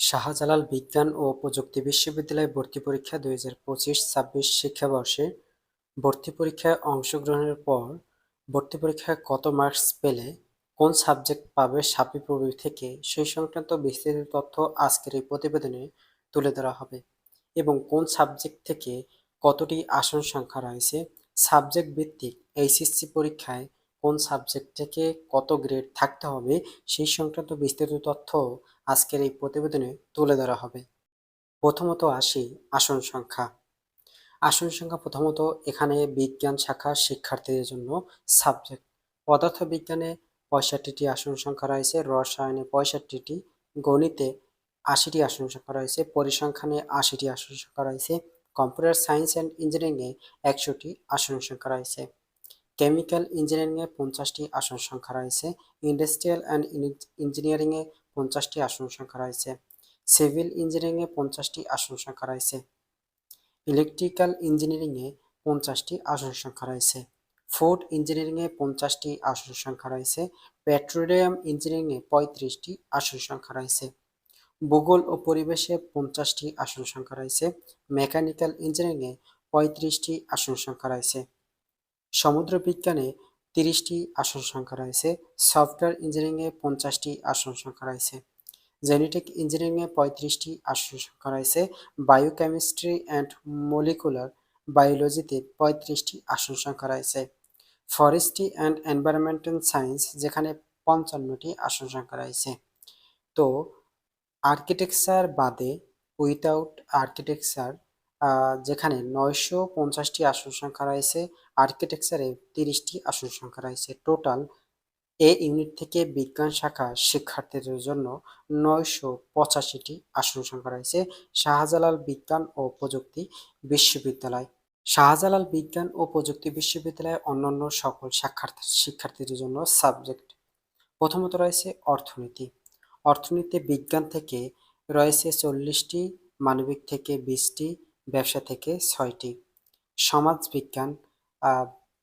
শাহজালাল বিজ্ঞান ও প্রযুক্তি বিশ্ববিদ্যালয় ভর্তি পরীক্ষা দুই হাজার পঁচিশ ছাব্বিশ শিক্ষাবর্ষে ভর্তি পরীক্ষায় অংশগ্রহণের পর ভর্তি পরীক্ষায় কত মার্কস পেলে কোন সাবজেক্ট পাবে সাবিপ্রবি থেকে সেই সংক্রান্ত বিস্তারিত তথ্য আজকের এই প্রতিবেদনে তুলে ধরা হবে। এবং কোন সাবজেক্ট থেকে কতটি আসন সংখ্যা রয়েছে? সাবজেক্ট ভিত্তিক এইচএসসি পরীক্ষায় কোন সাবজেক্ট থেকে কত গ্রেড থাকতে হবে, সেই সংক্রান্ত বিস্তারিত তথ্য আজকের এই প্রতিবেদনে তুলে ধরা হবে। প্রথমত আসি আসন সংখ্যা। আসন সংখ্যা প্রথমত এখানে বিজ্ঞান শাখার শিক্ষার্থীদের জন্য সাবজেক্ট পদার্থবিজ্ঞানে পঁয়ষট্টিটি আসন সংখ্যা রয়েছে, রসায়নে পঁয়ষট্টিটি, গণিতে আশিটি আসন সংখ্যা রয়েছে, পরিসংখ্যানে আশিটি আসন সংখ্যা রয়েছে, কম্পিউটার সায়েন্স অ্যান্ড ইঞ্জিনিয়ারিংয়ে একশোটি আসন সংখ্যা রয়েছে। কেমিক্যাল ইঞ্জিনিয়ারিংয়ে পঞ্চাশটি আসন সংখ্যা রয়েছে। ইন্ডাস্ট্রিয়াল অ্যান্ড ইঞ্জিনিয়ারিংয়ে পঞ্চাশটি আসন সংখ্যা রয়েছে। সিভিল ইঞ্জিনিয়ারিংয়ে পঞ্চাশটি আসন সংখ্যা রয়েছে। ইলেকট্রিক্যাল ইঞ্জিনিয়ারিংয়ে পঞ্চাশটি আসন সংখ্যা রয়েছে। ফুড ইঞ্জিনিয়ারিংয়ে পঞ্চাশটি আসন সংখ্যা রয়েছে। পেট্রোলিয়াম ইঞ্জিনিয়ারিংয়ে পঁয়ত্রিশটি আসন সংখ্যা রয়েছে। ভূগোল ও পরিবেশে পঞ্চাশটি আসন সংখ্যা রয়েছে। মেকানিক্যাল ইঞ্জিনিয়ারিংয়ে পঁয়ত্রিশটি আসন সংখ্যা রয়েছে। সমুদ্র বিজ্ঞানে তিরিশটি আসন সংখ্যা রয়েছে, সফটওয়্যার ইঞ্জিনিয়ারিংয়ে পঞ্চাশটি আসন সংখ্যা রয়েছে, জেনেটিক ইঞ্জিনিয়ারিংয়ে পঁয়ত্রিশটি আসন সংখ্যা রয়েছে, বায়োকেমিস্ট্রি অ্যান্ড মলিকুলার বায়োলজিতে পঁয়ত্রিশটি আসন সংখ্যা রয়েছে, ফরেস্ট্রি অ্যান্ড এনভায়রনমেন্টাল সায়েন্স যেখানে পঞ্চান্নটি আসন সংখ্যা রয়েছে। তো আর্কিটেকচার বাদে উইথাউট আর্কিটেকচার যেখানে নয়শো পঞ্চাশটি আসন সংখ্যা রয়েছে আর্কিটেকচারে তিরিশটি আসন সংখ্যা রয়েছে। টোটাল এ ইউনিট থেকে বিজ্ঞান শাখা শিক্ষার্থীদের জন্য নয়শো পঁচাশিটি আসন সংখ্যা রয়েছে। শাহজালাল বিজ্ঞান ও প্রযুক্তি বিশ্ববিদ্যালয়। শাহজালাল বিজ্ঞান ও প্রযুক্তি বিশ্ববিদ্যালয়ে অন্যান্য সকল শিক্ষার্থী শিক্ষার্থীদের জন্য সাবজেক্ট প্রথমত রয়েছে অর্থনীতি। অর্থনীতি বিজ্ঞান থেকে রয়েছে চল্লিশটি, মানবিক থেকে বিশটি ব্যবসা থেকে ছয়টি। সমাজ বিজ্ঞান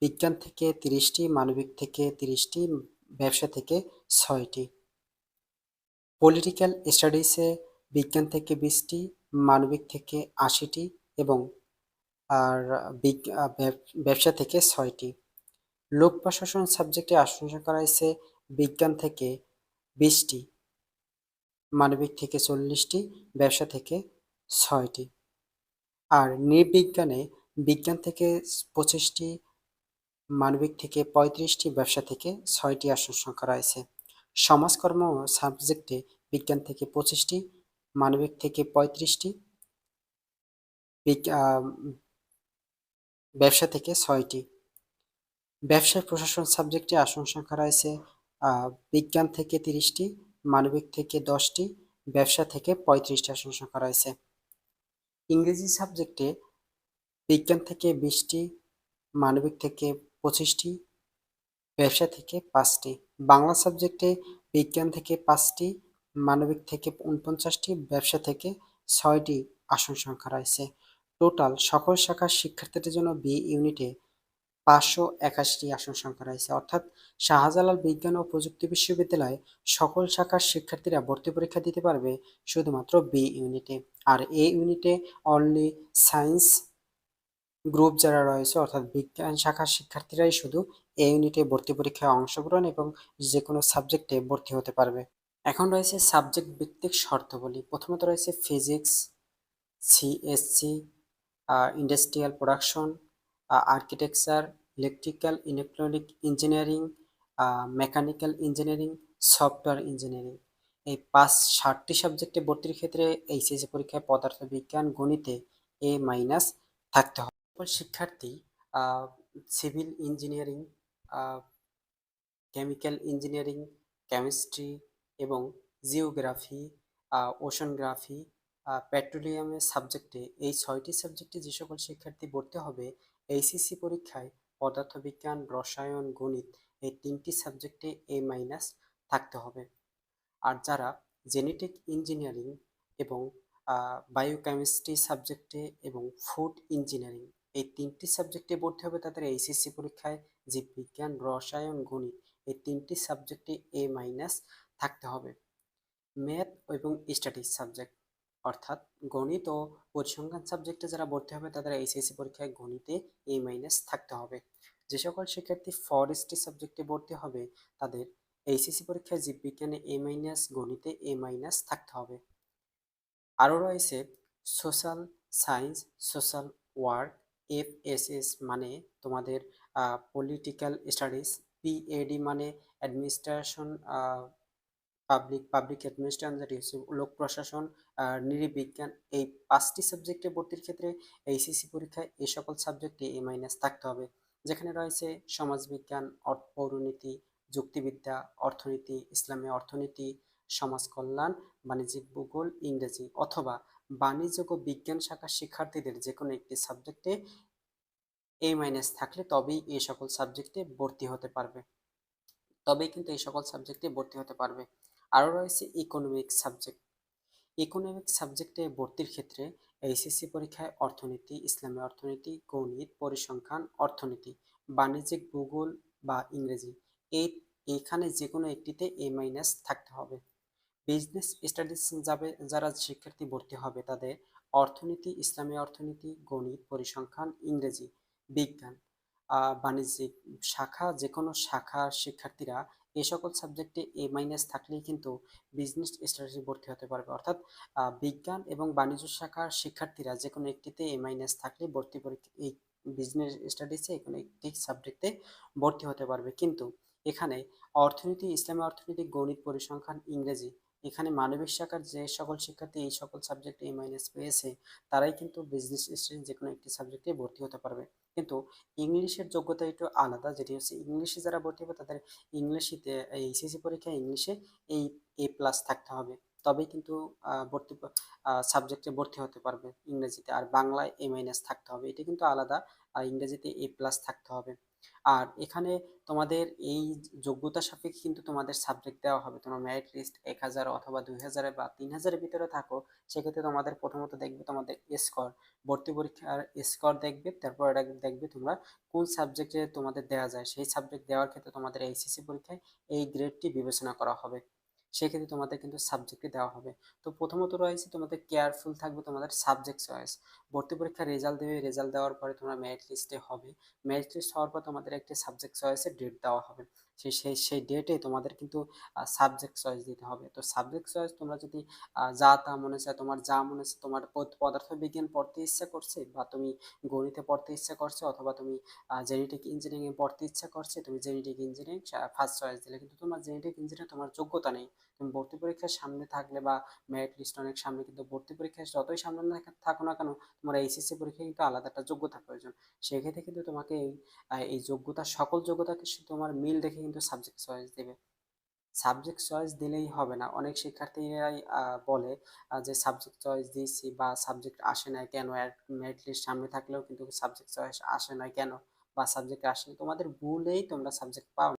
বিজ্ঞান থেকে তিরিশটি, মানবিক থেকে তিরিশটি, ব্যবসা থেকে ছয়টি। পলিটিক্যাল স্টাডিসে বিজ্ঞান থেকে বিশটি, মানবিক থেকে আশিটি এবং, আর ব্যবসা থেকে ছয়টি। লোক প্রশাসন সাবজেক্টে আসন করা হয়েছে বিজ্ঞান থেকে বিশটি, মানবিক থেকে চল্লিশটি, ব্যবসা থেকে ছয়টি। আর নৃবিজ্ঞানে বিজ্ঞান থেকে পঁচিশটি, মানবিক থেকে পঁয়ত্রিশটি, ব্যবসা থেকে ছয়টি আসন সংখ্যা রয়েছে। সমাজকর্ম সাবজেক্টে বিজ্ঞান থেকে পঁচিশটি, মানবিক থেকে পঁয়ত্রিশটি ব্যবসা থেকে ছয়টি। ব্যবসায় প্রশাসন সাবজেক্টে আসন সংখ্যা রয়েছে বিজ্ঞান থেকে তিরিশটি, মানবিক থেকে দশটি, ব্যবসা থেকে পঁয়ত্রিশটি আসন সংখ্যা রয়েছে। ইংরেজি সাবজেক্টে বিজ্ঞান থেকে বিশটি, মানবিক থেকে পঁচিশটি, ব্যবসা থেকে পাঁচটি, বাংলা সাবজেক্টে বিজ্ঞান থেকে পাঁচটি, মানবিক থেকে উনপঞ্চাশটি, ব্যবসা থেকে ছয়টি আসন সংখ্যা রয়েছে। টোটাল সকল শাখার শিক্ষার্থীদের জন্য বি ইউনিটে পাঁচশো একাশিটি আসন সংখ্যা রয়েছে। অর্থাৎ শাহজালাল বিজ্ঞান ও প্রযুক্তি বিশ্ববিদ্যালয়ে সকল শাখার শিক্ষার্থীরা ভর্তি পরীক্ষা দিতে পারবে শুধুমাত্র বি ইউনিটে। আর এ ইউনিটে অনলি সায়েন্স গ্রুপ যারা রয়েছে, অর্থাৎ বিজ্ঞান শাখার শিক্ষার্থীরাই শুধু এ ইউনিটে ভর্তি পরীক্ষায় অংশগ্রহণ এবং যে কোনো সাবজেক্টে ভর্তি হতে পারবে। এখন রয়েছে সাবজেক্ট ভিত্তিক শর্তাবলী। প্রথমত রয়েছে physics CSC industrial production architecture electrical electronic engineering mechanical engineering software engineering এই পাঁচ ষাটটি সাবজেক্টে ভর্তির ক্ষেত্রে এইচএসসি পরীক্ষায় পদার্থবিজ্ঞান, গণিতে এ মাইনাস থাকতে হবে। শিক্ষার্থী civil engineering chemical engineering chemistry এবং জিওগ্রাফি ওশনগ্রাফি পেট্রোলিয়ামের সাবজেক্টে এই ছয়টি সাবজেক্টে যে সকল শিক্ষার্থী ভর্তি হবে, এইচএসসি পরীক্ষায় পদার্থবিজ্ঞান, রসায়ন, গণিত এই তিনটি সাবজেক্টে এ মাইনাস থাকতে হবে। আর যারা জেনেটিক ইঞ্জিনিয়ারিং এবং বায়োকেমিস্ট্রি সাবজেক্টে এবং ফুড ইঞ্জিনিয়ারিং এই তিনটি সাবজেক্টে ভর্তি হবে তাদের এইচএসসি পরীক্ষায়, জীববিজ্ঞান, রসায়ন, গণিত এই তিনটি সাবজেক্টে এ মাইনাস থাকতে হবে। ম্যাথ এবং স্ট্যাটিক্স সাবজেক্ট অর্থাৎ গণিত ও পরিসংখ্যান সাবজেক্টে যারা ভর্তি হবে, তাদের এইচএসসি পরীক্ষায় গণিতে এ মাইনাস থাকতে হবে। যে সকল শিক্ষার্থী ফরেস্ট্রি সাবজেক্টে ভর্তি হবে, তাদের এইচএসসি পরীক্ষায় জীববিজ্ঞানে এ মাইনাস গণিতে এ মাইনাস থাকতে হবে। আরও রয়েছে social science social work F S S মানে তোমাদের পলিটিক্যাল স্টাডিজ পিএডি মানে অ্যাডমিনিস্ট্রেশন পাবলিক পাবলিক অ্যাডমিনিস্ট্রেশন লোক প্রশাসন নৃবিজ্ঞান এই পাঁচটি সাবজেক্টে ভর্তির ক্ষেত্রে এইচএসসি পরীক্ষায় এই সকল সাবজেক্টে এ মাইনাস থাকতে হবে। যেখানে রয়েছে সমাজবিজ্ঞান পৌরনীতি, যুক্তিবিদ্যা, অর্থনীতি, ইসলামী অর্থনীতি, সমাজ কল্যাণ, বাণিজ্যিক ভূগোল, ইংরেজি অথবা বাণিজ্য ও বিজ্ঞান শাখার শিক্ষার্থীদের যে কোনো একটি সাবজেক্টে এ মাইনাস থাকলে তবেই এই সকল সাবজেক্টে ভর্তি হতে পারবে। তবেই কিন্তু এই সকল সাবজেক্টে ভর্তি হতে পারবে। আরও রয়েছে ইকোনমিক সাবজেক্ট ইকোনমিক সাবজেক্টে ভর্তির ক্ষেত্রে এইচএসসি পরীক্ষায় অর্থনীতি, ইসলামী অর্থনীতি, গণিত, পরিসংখ্যান, অর্থনীতি, বাণিজ্যিক ভূগোল বা ইংরেজি। এই এখানে যে কোনো একটিতে এ মাইনাস থাকতে হবে। বিজনেস স্টাডিজ যাবে, যারা শিক্ষার্থী ভর্তি হবে তাদের অর্থনীতি, ইসলামী অর্থনীতি, গণিত, পরিসংখ্যান, ইংরেজি, বিজ্ঞান বাণিজ্যিক শাখা যে কোনো শাখার শিক্ষার্থীরা এই সকল সাবজেক্টে এ মাইনাস থাকলেই কিন্তু বিজনেস স্টাডিজে ভর্তি হতে পারবে। অর্থাৎ বিজ্ঞান এবং বাণিজ্য শাখার শিক্ষার্থীরা যে কোনো একটিতে এ মাইনাস থাকলে ভর্তি পরীক্ষা, এই বিজনেস স্টাডিজে কোনো একটি সাবজেক্টে ভর্তি হতে পারবে। কিন্তু এখানে অর্থনীতি, ইসলামী অর্থনীতি, গণিত, পরিসংখ্যান, ইংরেজি এখানে মানবিক শাখার যে সকল শিক্ষার্থী এই সকল সাবজেক্টে এ মাইনাস পেয়েছে, তারাই কিন্তু বিজনেস স্ট্রিম যে কোনো একটি সাবজেক্টে ভর্তি হতে পারবে। কিন্তু ইংলিশের যোগ্যতা একটু আলাদা, যেটি হচ্ছে ইংলিশে যারা ভর্তি হবে, তাদের ইংলিশিতে এইচএসসি পরীক্ষায় ইংলিশে এই এ প্লাস থাকতে হবে। তবেই কিন্তু ভর্তি সাবজেক্টে ভর্তি হতে পারবে ইংরেজিতে। আর বাংলায় এ মাইনাস থাকতে হবে। এটা কিন্তু আলাদা। আর ইংরেজিতে এ প্লাস থাকতে হবে। আর এখানে তোমাদের এই যোগ্যতা সাপেক্ষে কিন্তু তোমাদের সাবজেক্ট দেওয়া হবে। তোমার মেরিট লিস্ট এক হাজার অথবা দুই হাজারে বা তিন হাজারের ভিতরে থাকো, সেক্ষেত্রে তোমাদের প্রথমত দেখবে তোমাদের স্কোর ভর্তি পরীক্ষার স্কোর দেখবে, তারপর দেখবে তোমরা কোন সাবজেক্টে তোমাদের দেওয়া যায়। সেই সাবজেক্ট দেওয়ার ক্ষেত্রে তোমাদের এইচএসসি পরীক্ষায় এই গ্রেডটি বিবেচনা করা হবে। সেক্ষেত্রে তোমাদের কিন্তু সাবজেক্টে দেওয়া হবে। তো প্রথমত রয়েছে তোমাদের কেয়ারফুল থাকবে তোমাদের সাবজেক্ট চয়েস ভর্তি পরীক্ষার রেজাল্ট দেবে রেজাল্ট দেওয়ার পরে তোমরা মেরিট লিস্টে হবে। মেরিট লিস্ট হওয়ার পর তোমাদের একটি সাবজেক্ট চয়েসের ডেট দেওয়া হবে। সেই সেই সেই ডেটে তোমাদের কিন্তু সাবজেক্ট চয়েস দিতে হবে। তো সাবজেক্ট চয়েস তোমরা যদি যা তা মনে চায় তোমার যা মনে চায় তোমার পদার্থ বিজ্ঞান পড়তে ইচ্ছা করছে বা তুমি গণিতে পড়তে ইচ্ছা করছে অথবা তুমি জেনেটিক ইঞ্জিনিয়ারিং পড়তে ইচ্ছা করছে, তুমি জেনেটিক ইঞ্জিনিয়ারিং ফার্স্ট চয়েস দিলে। কিন্তু তোমার জেনেটিক ইঞ্জিনিয়ারিং তোমার যোগ্যতা নেই। তুমি ভর্তি পরীক্ষার সামনে থাকলে বা মেরিট লিস্ট অনেক সামনে কিন্তু ভর্তি পরীক্ষায় যতই সামনে থাকো না কেন তোমার এইচএসসি পরীক্ষায় কিন্তু আলাদা একটা যোগ্যতা প্রয়োজন। সেক্ষেত্রে কিন্তু তোমাকে এই এই যোগ্যতা, সকল যোগ্যতাকে তোমার মিল দেখে কিন্তু সাবজেক্ট চয়েস দেবে। সাবজেক্ট চয়েস দিলেই হবে না। অনেক শিক্ষার্থীরাই বলে যে সাবজেক্ট চয়েস দিয়েছি বা সাবজেক্ট আসে না কেন? মেরিট লিস্ট সামনে থাকলেও কিন্তু সাবজেক্ট চয়েস আসে না কেন? বা সাবজেক্ট আসে তোমাদের ভুলেই তোমরা সাবজেক্ট পাও